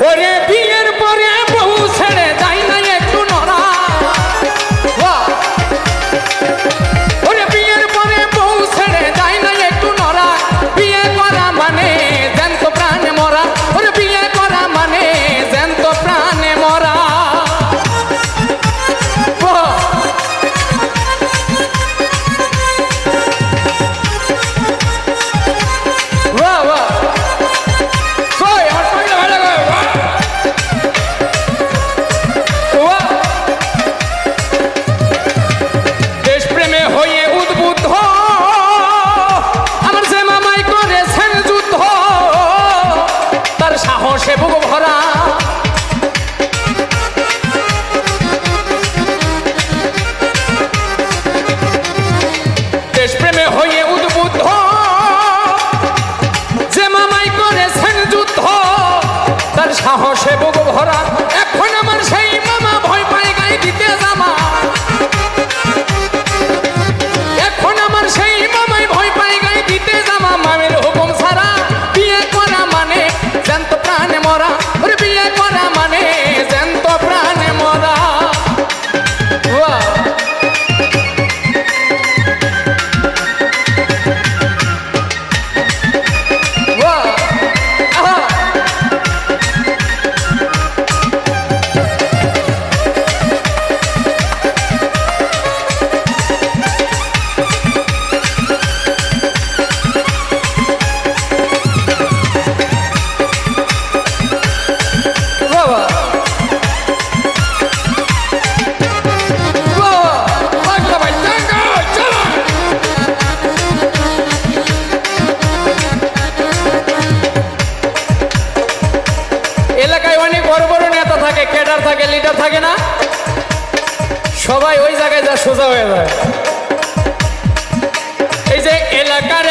ওরে সাহসে বুক ভরা। দেশপ্রেমে হয়ে উদ্বুদ্ধ। যে মামাই যুদ্ধ, তার সাহসে বুক ভরা। এখন আমার সেই মামা ভয় পায় গায়ে দিতে জামা। অনেক বড় বড় নেতা থাকে, ক্যাডার থাকে, লিডার থাকে না। সবাই ওই জায়গায় যা সোজা হয়ে যায়। এই যে এলাকার